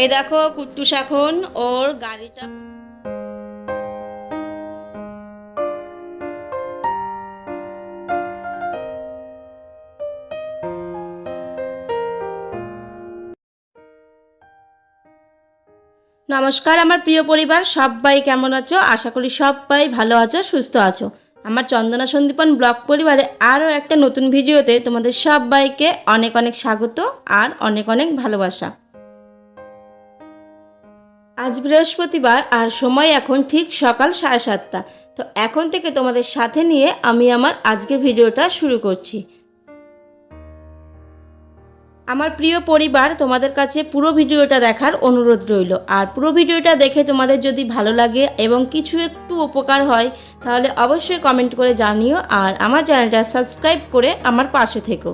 এই দেখো কুট্টুস এখন ওর গাড়িটা নমস্কার আমার প্রিয় পরিবার, সবাই কেমন আছো? আশা করি সবাই ভালো আছো, সুস্থ আছো। আমার চন্দনা সন্দীপন ব্লগ পরিবারে আরও একটা নতুন ভিডিওতে তোমাদের সবাইকে অনেক অনেক স্বাগত আর অনেক অনেক ভালোবাসা। আজ বৃহস্পতিবার আর সময় এখন ঠিক সকাল সাড়ে সাতটা। তো এখন থেকে তোমাদের সাথে নিয়ে আমি আমার আজকের ভিডিওটা শুরু করছি। আমার প্রিয় পরিবার, তোমাদের কাছে পুরো ভিডিওটা দেখার অনুরোধ রইল। আর পুরো ভিডিওটা দেখে তোমাদের যদি ভালো লাগে এবং কিছু একটু উপকার হয়, তাহলে অবশ্যই কমেন্ট করে জানিও আর আমার চ্যানেলটা সাবস্ক্রাইব করে আমার পাশে থেকো।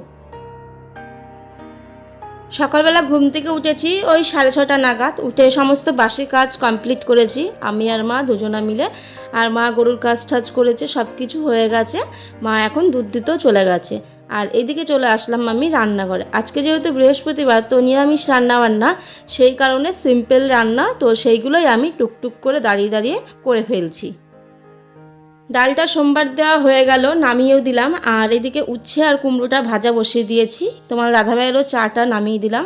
সকালবেলা ঘুম থেকে উঠেছি, ওই সাড়ে ছটা নাগাদ। উঠে সমস্ত বাসি কাজ কমপ্লিট করেছি। আমি আর মা দুজনা মিলে, আর মা গরুর কাজ টাজ করেছে সব কিছু হয়ে গেছে। মা এখন দুধ দিতেও চলে গেছে। আর এদিকে চলে আসলাম আমি রান্নাঘরে। আজকে যেহেতু বৃহস্পতিবার, তো নিরামিষ রান্না বান্না সেই কারণে সিম্পল রান্না, তো সেইগুলোই আমি টুকটুক করে দাঁড়িয়ে দাঁড়িয়ে করে ফেলছি। ডালটা সোমবার দেওয়া হয়ে গেল, নামিয়েও দিলাম। আর এদিকে উচ্ছে আর কুমড়োটা ভাজা বসিয়ে দিয়েছি। তোমার দাদাভাইয়েরও চাটা নামিয়ে দিলাম।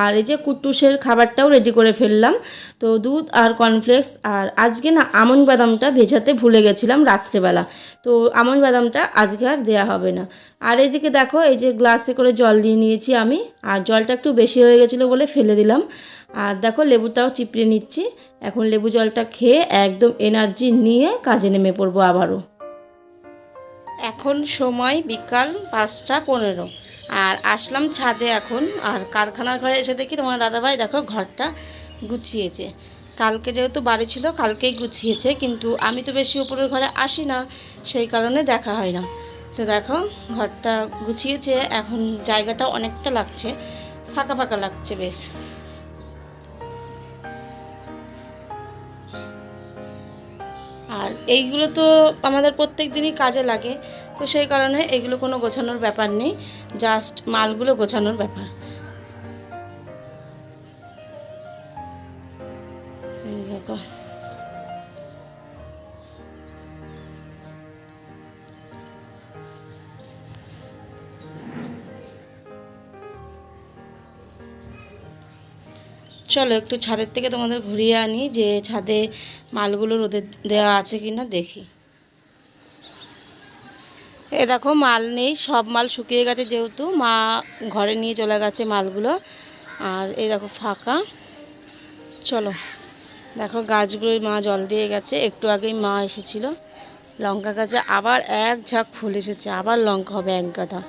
আর এই যে কুট্টুসের খাবারটাও রেডি করে ফেললাম। তো দুধ আর কর্নফ্লেক্স আর আজকে না আমন বাদামটা ভেজাতে ভুলে গেছিলাম রাত্রেবেলা। তো আমন বাদামটা আজকে আর দেওয়া হবে না। আর এদিকে দেখো, এই যে গ্লাসে করে জল দিয়ে নিয়েছি আমি। আর জলটা একটু বেশি হয়ে গেছিল বলে ফেলে দিলাম। আর দেখো লেবুটাও চিপড়ে নিচ্ছি। এখন লেবু জলটা খেয়ে একদম এনার্জি নিয়ে কাজে নেমে পড়ব আবারও। এখন সময় বিকাল পাঁচটা পনেরো। আর আসলাম ছাদে এখন। আর কারখানার ঘরে এসে দেখি তোমার দাদাভাই দেখো ঘরটা গুছিয়েছে। কালকে যেহেতু বাড়ি ছিল, কালকেই গুছিয়েছে। কিন্তু আমি তো বেশি উপরের ঘরে আসি না, সেই কারণে দেখা হয় না। তো দেখো ঘরটা গুছিয়েছে। এখন জায়গাটা অনেকটা লাগছে, ফাঁকা ফাঁকা লাগছে বেশ। আর এইগুলো তো আমাদের প্রত্যেক দিনই কাজে লাগে। তো সেই কারণে এগুলো কোনো গোছানোর ব্যাপার নেই। জাস্ট মালগুলো গোছানোর ব্যাপার। চলো একটু ছাদের থেকে তোমাদের ঘুরিয়ে আনি যে ছাদে মালগুলো রোদে দেওয়া আছে কি না দেখি। এ দেখো মাল নেই, সব মাল শুকিয়ে গেছে যেহেতু। মা ঘরে নিয়ে চলে গেছে মালগুলো। আর এই দেখো ফাঁকা। চলো, দেখো গাছগুলোই মা জল দিয়ে গেছে। একটু আগেই মা এসেছিল। লঙ্কা গাছে আবার এক ঝাঁক ফুল এসেছে। আবার লঙ্কা হবে এক গাদা।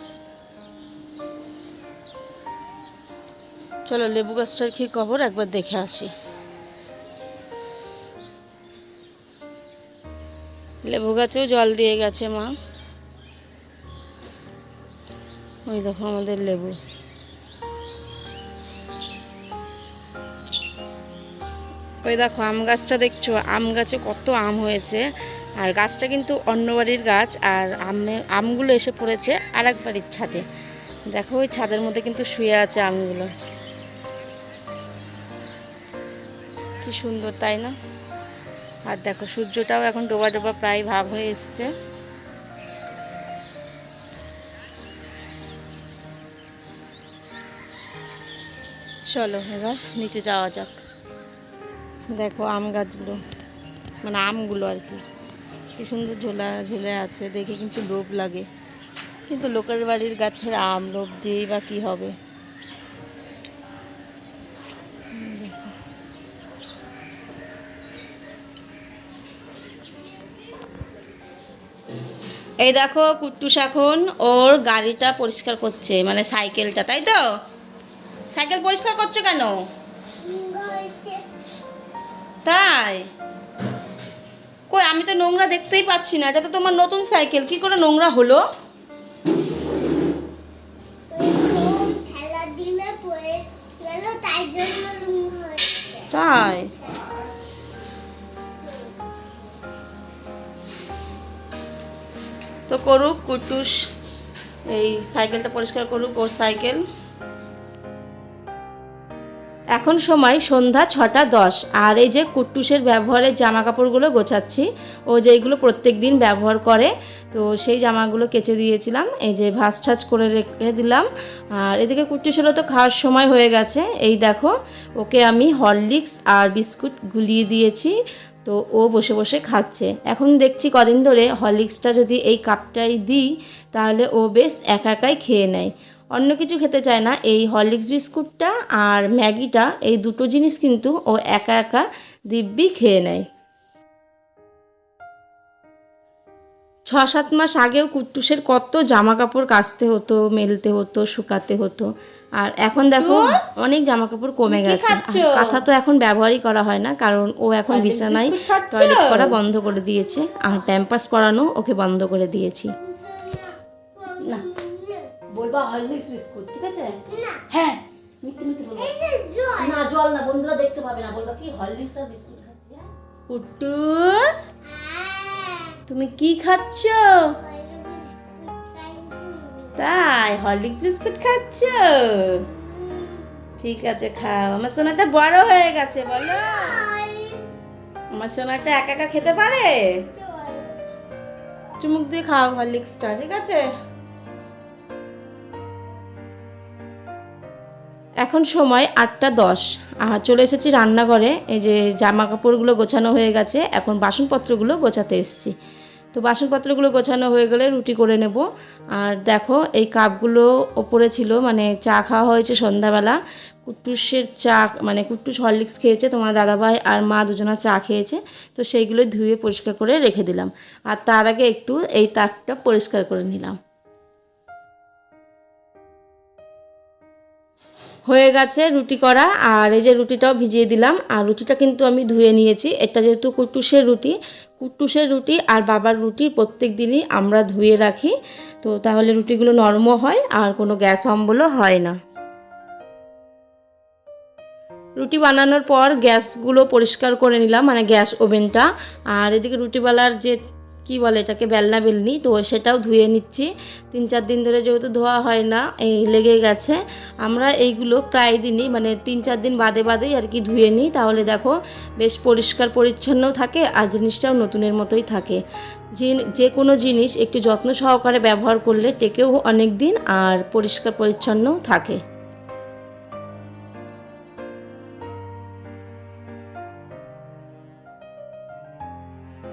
চলো লেবু গাছটার কি খবর একবার দেখে আসি। লেবু গাছেও জল দিয়ে গেছে, মা। ওই দেখো আমাদের লেবু। ওই দেখো আম গাছটা দেখছ? আম গাছে কত আম হয়েছে। আর গাছটা কিন্তু অন্য বাড়ির গাছ, আর আমে, আমগুলো এসে পড়েছে আর এক বাড়ির ছাদে দেখো ওই ছাদের মধ্যে কিন্তু শুয়ে আছে আমগুলো। কি সুন্দর, তাই না? আর দেখো, সূর্যটাও এখন ডোবা ডোবা প্রায় ভাব হয়ে এসছে। চলো এবার নিচে যাওয়া যাক। দেখো আম গাছগুলো মানে আমগুলো আর কি। কি সুন্দর ঝোলা, ঝুলে আছে, দেখে কিন্তু লোভ লাগে। কিন্তু লোকের বাড়ির গাছের আম, লোভ দিয়েই বা কী হবে? এই দেখো কুট্টুস এখন ওর গাড়িটা পরিষ্কার করছে মানে সাইকেলটা তাই তো? সাইকেল পরিষ্কার করছ কেন? তাই? কই আমি তো নোংরা দেখতেই পাচ্ছি না এটা তো তোমার নতুন সাইকেল কি করে নোংরা হলো? তাই? করুক, কুটুস, এই সাইকেলটা পরিষ্কার করুক, ওর সাইকেল। এখন সময় সন্ধ্যা ছটা দশ। আর এই যে কুট্টুসের ব্যবহারের জামা কাপড়গুলো গোছাচ্ছি, ও যেইগুলো প্রত্যেক দিন ব্যবহার করে, তো সেই জামাগুলো কেচে দিয়েছিলাম, এই যে ভাস ঠাজ করে রেখে দিলাম। আর এদিকে কুট্টুসেরও তো খাওয়ার সময় হয়ে গেছে, এই দেখো, ওকে আমি হরলিক্স আর বিস্কুট গুলিয়ে দিয়েছি। তো ও বসে বসে খাচ্ছে। এখন দেখছি কদিন ধরে হরলিক্সটা যদি এই কাপটাই দিই, তাহলে ও বেশ একা একাই খেয়ে নেয়। অন্য কিছু খেতে চায় না, এই হরলিক্স বিস্কুটটা আর ম্যাগিটা, এই দুটো জিনিস কিন্তু ও একা একা দিব্যি খেয়ে নেয়। ছ সাত মাস আগেও কুট্টুসের কত জামা কাপড় কাচতে হতো মেলতে হতো শুকাতে হতো। আর এখন দেখো অনেক জামা কাপড় কমে গেছে। কাঁথা তো এখন ব্যবহারই করা হয় না কারণ ও এখন বিছানায় টয়লেট করা বন্ধ করে দিয়েছে। আর প্যাম্পাস পরানো ওকে বন্ধ করে দিয়েছি। না বলবা হরলিক্স বিস্কুট ঠিক আছে? হ্যাঁ মিথ্যে মিথ্যে বলবা। না জল না বন্ধুরা দেখতে পাবে না বলবা কি হরলিক্স আর বিস্কুট খাচ্ছি হ্যাঁ? তুমি কি খাচ্ছ? তাই, হরলিক্স বিস্কুট খাচ্ছ? ঠিক আছে, খাও। আমার সোনাটা বড় হয়ে গেছে, বলো। আমার সোনাটা একা একা খেতে পারে? চুমুক দিয়ে খাও হরলিক্সটা, ঠিক আছে? এখন সময় আটটা দশ। আর চলে এসেছি রান্নাঘরে। এই যে জামা কাপড়গুলো গোছানো হয়ে গেছে, এখন বাসনপত্রগুলো গোছাতে এসেছি। তো বাসনপত্রগুলো গোছানো হয়ে গেলে রুটি করে নেব। আর দেখো, এই কাপগুলো ওপরে ছিল মানে চা খাওয়া হয়েছে সন্ধ্যাবেলা। কুট্টুসের চা মানে কুট্টুস হরলিক্স খেয়েছে, তোমার দাদাভাই আর মা দুজনা চা খেয়েছে। তো সেইগুলো ধুয়ে পরিষ্কার করে রেখে দিলাম। আর তার আগে একটু এই তাকটা পরিষ্কার করে নিলাম। হয়ে গেছে রুটি করা, আর এই যে রুটিটাও ভিজিয়ে দিলাম। আর রুটিটা কিন্তু আমি ধুয়ে নিয়েছি। এটা যেহেতু কুট্টুসের রুটি কুট্টুসের রুটি আর বাবার রুটি প্রত্যেক দিনই আমরা ধুয়ে রাখি। তো তাহলে রুটিগুলো নরমও হয়, আর কোনো গ্যাস অম্বলও হয় না। রুটি বানানোর পর গ্যাসগুলো পরিষ্কার করে নিলাম মানে গ্যাস ওভেনটা। আর এদিকে রুটিওয়ালার যে কি বলে এটাকে? বেলনা বেলনি। তো সেটাও ধুয়ে নিচ্ছি। তিন চার দিন ধরে যেহেতু ধোয়া হয় না, এই লেগে গেছে। আমরা এইগুলো প্রায় দিনই মানে তিন চার দিন বাদে বাদেই আর কি ধুয়ে নিই। তাহলে দেখো, বেশ পরিষ্কার পরিচ্ছন্নও থাকে আর জিনিসটাও নতুনের মতোই থাকে। যে কোনো জিনিস একটু যত্ন সহকারে ব্যবহার করলে টেকেও অনেক দিন আর পরিষ্কার পরিচ্ছন্নও থাকে।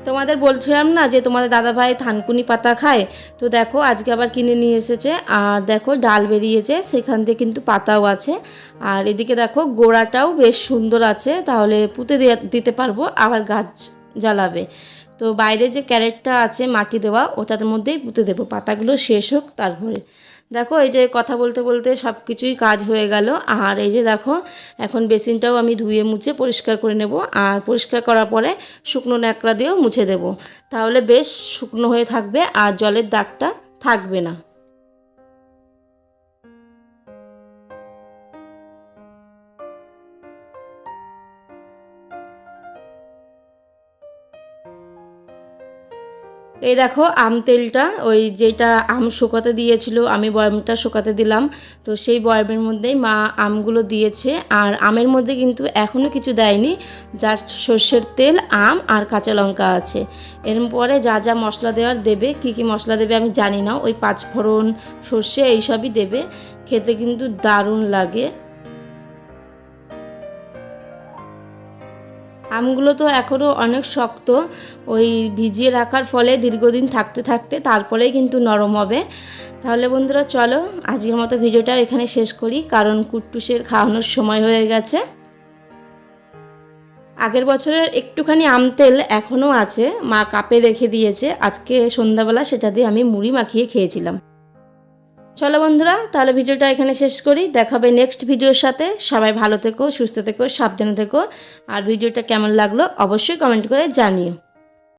তোমাদের বলছিলাম না যে তোমাদের দাদাভাই থানকুনি পাতা খায়? তো দেখো, আজকে আবার কিনে নিয়ে এসেছে। আর দেখো, ডাল বেরিয়েছে, সেখান থেকে কিন্তু পাতাও আছে। আর এদিকে দেখো, গোড়াটাও বেশ সুন্দর আছে, তাহলে পুঁতে দিতে পারব, আবার গাছ জ্বালাবে। তো বাইরে যে ক্যারেটটা আছে মাটি দেওয়া, ওটার মধ্যেই পুঁতে দেবো। পাতাগুলো শেষ হোক, তারপরে। দেখো, এই যে কথা বলতে বলতে সব কিছুই কাজ হয়ে গেল। আর এই যে দেখো, এখন বেসিনটাও আমি ধুয়ে মুছে পরিষ্কার করে নেব। আর পরিষ্কার করার পরে শুকনো ন্যাকড়া দিয়েও মুছে দেব। তাহলে বেশ শুকনো হয়ে থাকবে আর জলের দাগটা থাকবে না। এই দেখো আম তেলটা, ওই যেটা আম শুকাতে দিয়েছিল, আমি বয়ামটা শুকাতে দিলাম। তো সেই বয়ামের মধ্যেই মা আমগুলো দিয়েছে, আর আমের মধ্যে কিন্তু এখনও কিছু দেয়নি জাস্ট সর্ষের তেল, আম আর কাঁচা লঙ্কা আছে। এর পরে যা যা মশলা দেওয়ার দেবে, কি কি মশলা দেবে আমি জানি না, ওই পাঁচফোড়ন, সর্ষে, এইসবই দেবে। খেতে কিন্তু দারুণ লাগে। আমগুলো তো এখনও অনেক শক্ত, ওই ভিজিয়ে রাখার ফলে দীর্ঘদিন থাকতে থাকতে তারপরেই কিন্তু নরম হবে। তাহলে বন্ধুরা চলো, আজকের মতো ভিডিওটা এখানে শেষ করি, কারণ কুট্টুসের খাওয়ানোর সময় হয়ে গেছে। আগের বছরের একটুখানি আম তেল এখনও আছে, মা কাপে রেখে দিয়েছে, আজকে সন্ধ্যাবেলা সেটা দিয়ে আমি মুড়ি মাখিয়ে খেয়েছিলাম। চলো বন্ধুরা, তাহলে ভিডিওটা এখানে শেষ করি। দেখাবে নেক্সট ভিডিওর সাথে। সবাই ভালো থেকো, সুস্থ থেকো, সাবধানে থেকো। আর ভিডিওটা কেমন লাগল অবশ্যই কমেন্ট করে জানিও।